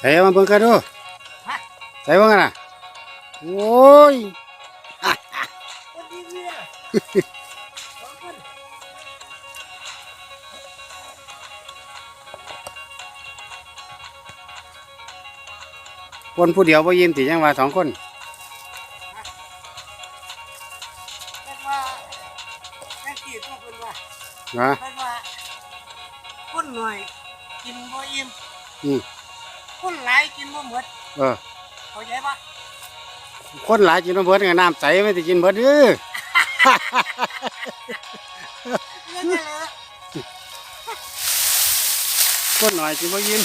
ใส่มาเบิ่งกันดูฮะใส่เบิ่งกันน่ะโอ้ยคนดีเมียสองคนคนผู้เดียวบ่ยิ้มติยังว่าสองคนเป็นว่าแม่กี่ตัวเป็นว่านะเป็นว่าคนหน่อยกินบ่อิ่มอืม คนหลายกินบ่หมดเออ เข้าใจปะคนหลายกินน้ำเบิดกับน้ำใสไม่ได้กินเบิดเด้อเรื่องอะไรล่ะคนหน่อยกินบ่ยิ้ม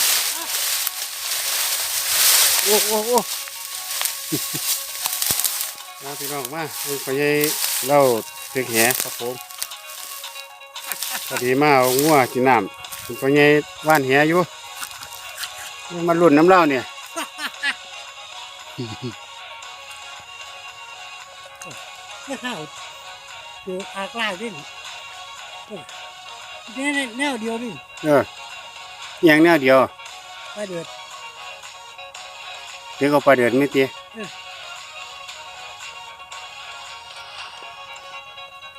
โอ้โอ้โอ้มาพี่น้องมาเพิ่นไปให้เราตึกแหครับผมพอดีมาเอางัวกินน้ำเพิ่นไปให้ว่านแหอยู่ มาลุ่นน้ำเหล้าเนี่ยไม่เข้าเดี๋ยวอากลากดิ้นโอ้เนี่ยแนวเดียวดิ้นเอออหย่างแนวเดียวไปเดือดเดี๋ยวก็ปลาเดือดไม่ตี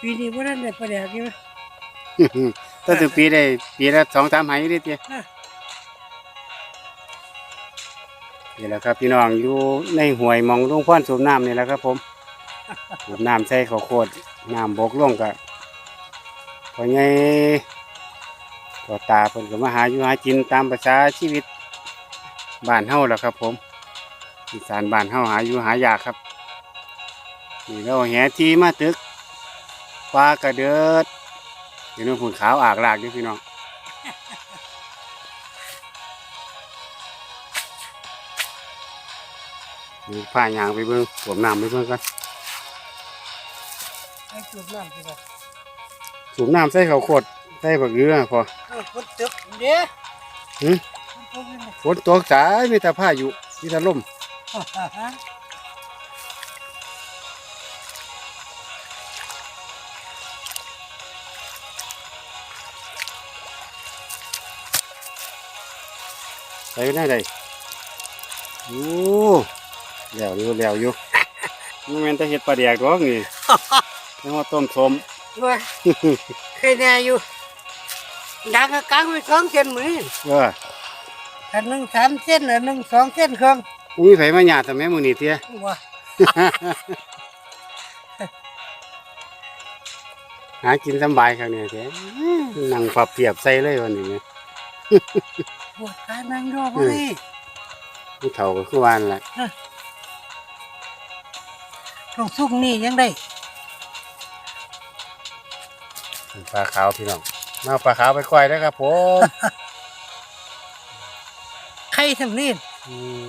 ปีนี้ว่านั่นได้ประเดี๋ยวกี่ไหมถ้าถึงปีได้ปีละสองสามหายได้ตีอ่ นี่แหละครับพี่น้องอยู่ในห่วยมองลุงพ่อนสูบน้ำนี่แหละครับ ผมสูบน้ำใส่ข้าวโพดน้ำบกล่วงกับพอไงก็ตาเพิ่นก็มาหาอยู่หากินตามภาษาชีวิตบ้านเฮาแหละครับ ผมอีสานบ้านเฮาหาอยู่หายากครับนี่เราแหทีมาตึกปลากระเดิดเห็นว่าผุนขาวอากลากอยู่พี่น้อง นี่ผ้ายางไปเบิ่งสวมน้ำไปเบิ่งกันไอ้จุดน้ำสิครับสูบน้ำใส่ข้าวโพดใส่บักเรือพอเออคนตึกเด้หืมคนตึกนี่ฝนตกสายมีแต่ผ้าอยู่มีแต่ลมฮ่าฮ่าฮ่าใส่ได้เลยโอ้ แล้วอยู่แล้วอยู่นี่แมันจะเห็ดปลาแดกดอกนี่ แล้วมาต้มสมว่าเคยแน่อยู่ดังกะกลางไปสองเส้นมือเอออันหนึ่งสามเส้นอันหนึ่งสองเส้นเครื่องมีไผมาหยาดทำไมมือนี่เตี้ย ว่าหากินสำบายครับเนี่ยเตี้ยนั่งปรับเปรียบใส่เลยวันนี้เนี่ยปวดขานั่งรอบ่ได้ผู้เฒ่าก็คือวานแหละ ตรงสุกนี่ยังได้ปลาขาวพี่น้องมาเอาปลาขาวไปก้อยแล้วครับผมใครทำนี่อืม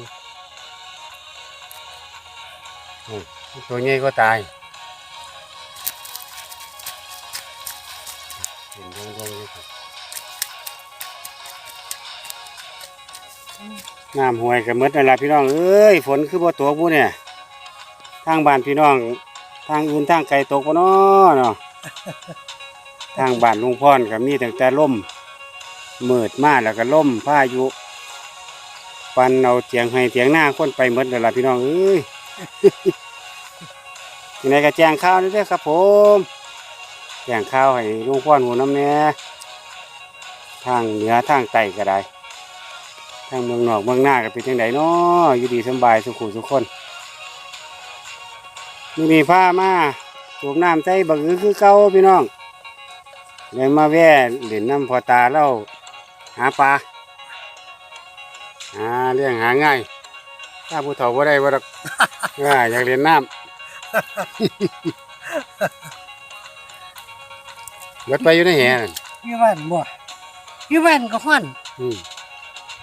อืมตัวใหญ่ก็ตายเห็นดงๆเลยครับน้ำห้วยกับมดนั่นแหละพี่น้องเอ้ยฝนคือบ่ตกบ่เนี่ย ทางบ้านพี่น้อง ทางอื่นทางไกลตกบ่เนาะเนาะ ทางบ้านลุงพ่อนก็มีตั้งแต่ล่มมืดมาแล้วก็ล่มพายุปันเอาเถียงให้เถียงหน้าคนไปหมดแล้วล่ะพี่น้องเอ้ยยังไงก็แจ้งข่าวนี่เด้อครับ ผมแจ้งข่าวให้ลุงพ่อนหูน้ำแหน่ทางเหนือทางใต้ก็ได้ ทางเมืองนอกเมืองหน้าก็เป็นยังไงเนาะอยู่ดีสำบายสุขุสุขคน มีมีผ้ามาสูบน้ำใจบักอือคือเก่าพี่น้องเลยมาแว่เล่นน้ำพอตาเล่าหาปลาหาเรื่องหาง่ายถ้าผู้เฒ่าบ่ได้บ่ดอกว่าอยากเรียนน้ำรถไปอยู่ในแหนั่นอยู่บ้านบ่อยู่บ้านก็ฟันอืม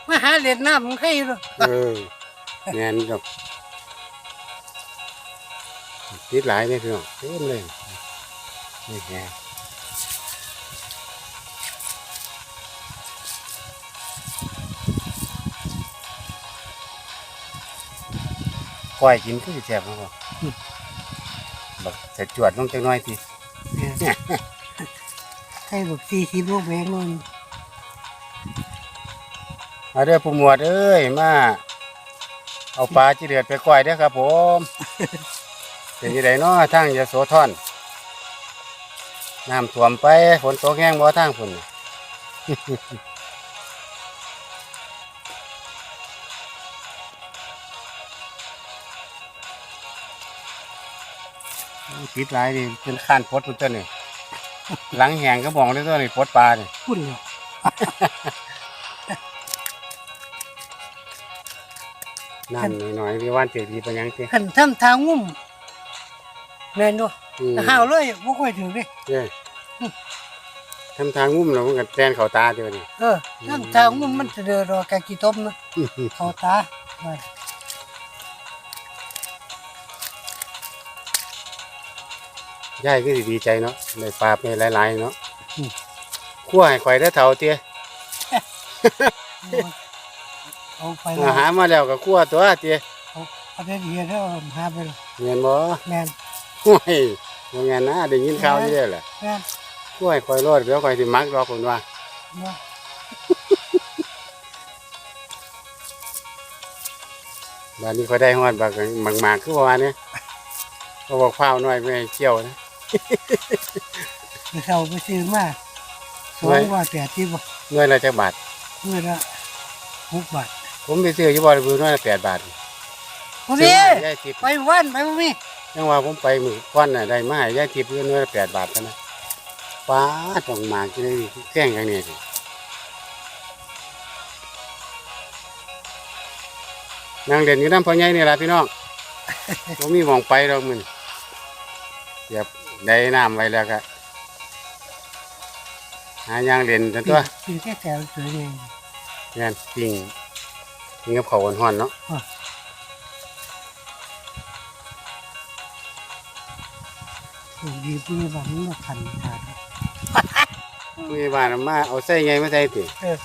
มาหาเล่นน้ำมันใครอยู่เออแม่นดอก ติดหลายเลยพี่น้องเต็มเลยนี่แหก้อยกินคือสิแซ่บบ่บักใส่จวดลงจักหน่อยทีใครบอกสี่สิบโลแบงนู่นมาเด้อผู้หมวดเอ้ยมา เอาปลาจีเดือดไปก้อยเด้อครับผม เป็นยังไงเนาะทางยโสธรน้ำท่วมไปฝนตกแห้งบ่ทางฝนปิดหลายนี่เป็นข้านพดพุ่นตัวนี่หลังแหงก็มองได้ตัวนี่พดปลานี่พุ่นเลยน้ำหน่อยๆมีวันเสียดีเป็นหยังสิขันทำทางงุ่ม แม่นด้วยอืมห้าวเลยบ่ค่อยถึงเลยเย้ทำทางงุ่มเรามันก็แตนเขาตาเดียวนี่ เออทำทางงุ่มมันจะเดือดรอกะกี่ต้มนะเขาตาไว้ยายก็สิดีใจเนาะได้ปลาไปหลายๆเนาะขั้วให้ข่อยได้อเท่าเตี้ยเอาไปอาหารมาแล้วก็ขั้วตัวเตี้ยเอาได้ดีแล้วหาไปเลยเงียนบ่แม่น ห้วยบ่แม่นนะได้ยินข่าวอยู่เด้อแหละแม่นขั้วให้ข่อยรอดเดี๋ยวข่อยสิมักรอคนว่าเนาะบ้านนี้ข่อยได้ฮอดบักหมากๆคือว่าเนี่ยเขาบอกข้าวน้อยไม่ให้เกี่ยวนะ ไปเช่าไปซื้อมาสองว่าแปดที่บ่หน่วยละจักบาท เมื่อละหกบาทผมไปซื้ออยู่บ่ได้หน่วยละแปดบาทพ่อซื้พี่อมาให้ยายทิพย์ไปว่านไปพ่อพี่ ยังว่าผมไปมือก้อนน่ะได้มาให้ยายทิพย์อยู่หน่วยละแปดบาทเท่านั้นป้าต้องหมากที่นี่แกล้งอย่างนี้สินั่งเด่นอยู่น้ำพ่อใหญ่นี่ล่ะพี่น้องผมมีหมองไปดอกมันเสียบได้น้ำไว้แล้วก็หายางเด่นทันตัวคือแค่แถวสวยเองงานปิ้งปิ้งกับข้าวหอนๆเนาะ ถูกดีผู้ใหญ่บ้านนี่มาขันขาดมีบ้านเอามาเอาไส้ไงมาใส่ติเออ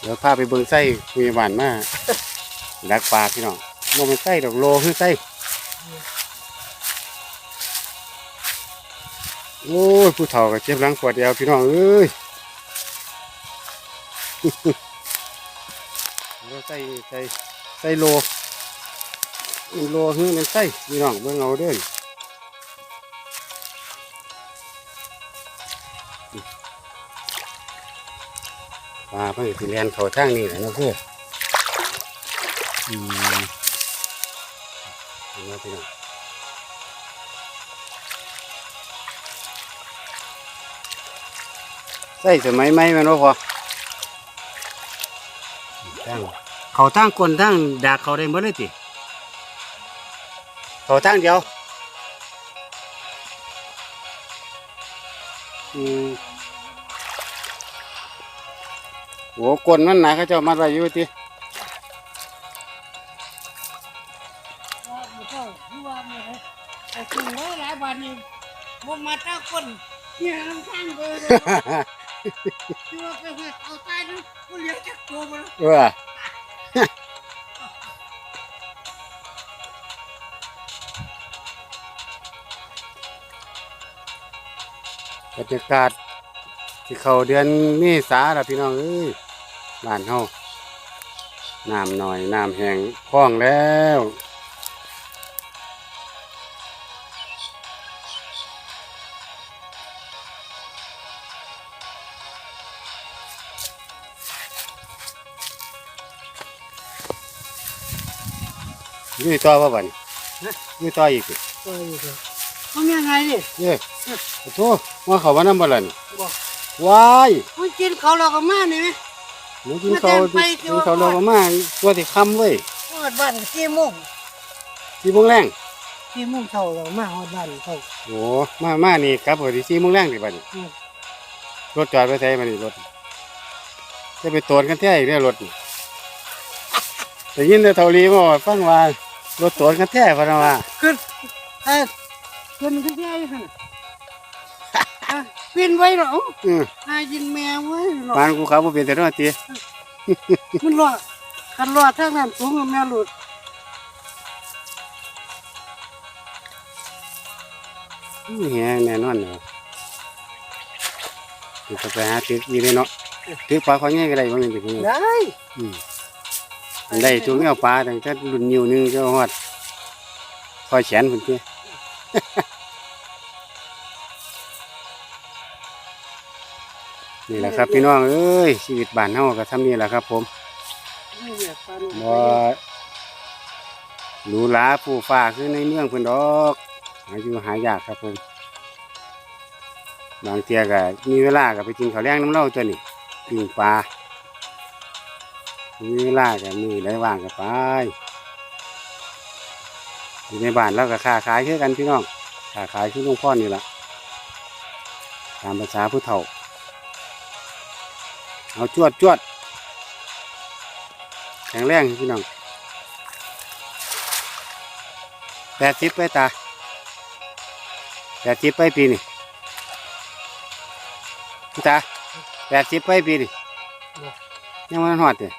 เดี๋ยวพาไปเบิ่งไส้มีบ้านมาดักปลาพี่น้องบ่เป็นไส้ดอกโลคือไส้โอ้ยผู้เฒ่าก็เจ็บหลังปวดเอวพี่น้องเอ้ยเราใส่ใส่ใส่โลมันโลคือมันใส่พี่น้องเบิ่งเอาเด้อ ปลาเพิ่นสิเรียนเขาทางนี้แหละเนาะคืออืมเห็นไหมพี่น้องใส่สมัยใหม่แม่นบ่พอตั้งเขาตั้งคนตั้งดากเขาได้หมดเลยติเขาตั้งเดียวอืม โหกลมันหนาเขาเจ้ามัดไว้อยู่ติว่าหมู่เจ้าที่ว่าหมู่ไหนแต่ถึงไว้หลายบาทนี่บ่มาตั้งคนเนี่ยลำพังเลยที่ว่าไปเฮ็ดเอาตายนึงกูเลี้ยงจักตัวมาแล้วเออบรรยากาศ ที่เขาเดือนเมษาแล้วพี่น้องเอ้ยบ้านเฮาน้ำหน่อยน้ำแห้งคล่องแล้วยืดต่อว่าบัดนยืดต่ออีกสิก็อยู่ครับมันยังไงดิเย้ขอโทษว่าเขาว่าน้ำบ่ล่ะนี่บอก ว้ายมันกินเขาเราก็มานี่ไหมหนูกินเขาวมาแต่งไปสิกินว่าเขาวเราก็มาตัวที่ค่ำเว้ยฮอดบ้านสี่โมงสี่โมงแรงสี่โมงเช้าเรามาฮอดบ้านเขาโอ้มามานี่ครับพอดีสี่โมงแรงดิบัดนี้อืมรถจอดไปใส่มานี่รถจะไปตรวจกันแท้อีกเด้อรถนี่แต่ยินแต่เท่าลีมาว่าฟังว่ารถตรวจกันแท้พะนะว่าขึ้นเออขึ้นขึ้นที่ไอ้หั่นอะเปลี่ยนไว้เหรออือหายินแมวไว้เหรอปานกูขับบ่เป็นแต่เนาะติมันรอดคันรอดทางนั้นสูงกว่าแม่หลุดอู้แฮแน่นอนเนาะมันก็ไปหาตึกอีเลยเนาะถือปลาคอยง่ายก็ได้บ่แม่นสิพี่ได้อืมได้ทุกแนวปลาตั้งแต่รุ่นนิ้วหนึงก็ฮอดคอยแขนพุ่นเด้ นี่แหละครับพี่น้องเอ้ยชีวิตบ้านเฮาก็ทำนี่แหละครับ ผมมากปลาหนุ่มบ่หรูหราผู้ฟ้าคือในเมืองเพิ่นดอกหาอยู่หายากครับผมบางเทียก็มีเวลาก็ไปกินข้าวแรงน้ำเล่าตัวนี่ปิ้งปลามีเวลาก็มีได้ว่างก็ไปอยู่ในบ้านเราก็ค้าขายคือกันพี่น้องค้าขายคือลุงพ่อนี่แหละตามภาษาผู้เฒ่า เอาจวดจวดแข็งแรงพี่น้องแปดสิบไปตาแปดสิบไปปีนี่พี่ตาแปดสิบไปปีนี่ยังมันหอดเลย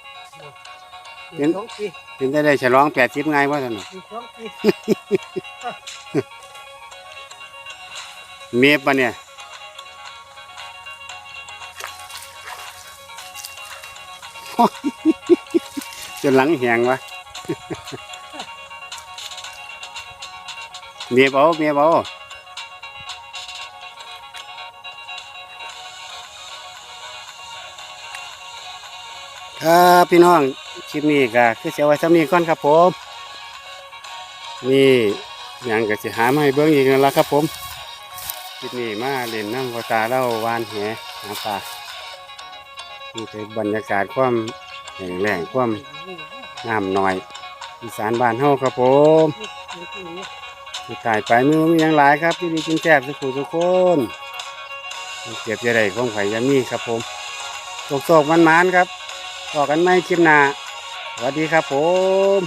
อีกสองปีถึงได้ได้ฉลองแปดสิบไงวะท่านน่ะอีกสองปีเมียปะเนี่ย จนหลังแหงวะเมียบเอาเมียบเอาครับพี่น้องคลิปนี้ก็คือเสียไว้สำนีก่อนครับผม นี่ยังก็สิหามาให้เบิ่งอีกนั่นละครับผมคลิปนี้มาเล่นน้ำกตาเล่าวานแหหาปลา นี่เป็นบรรยากาศความแห้งแล้งความน้ำน้อยอีสานบ้านเฮาครับผมที่ตายไปมือมีหยังหลายครับที่ดีกินแซ่บสุขุทุกคนเก็บจะได้ของไข่ยามีครับผมโศกๆมันๆครับบอกกันไม่คลิปหน้าสวัสดีครับผม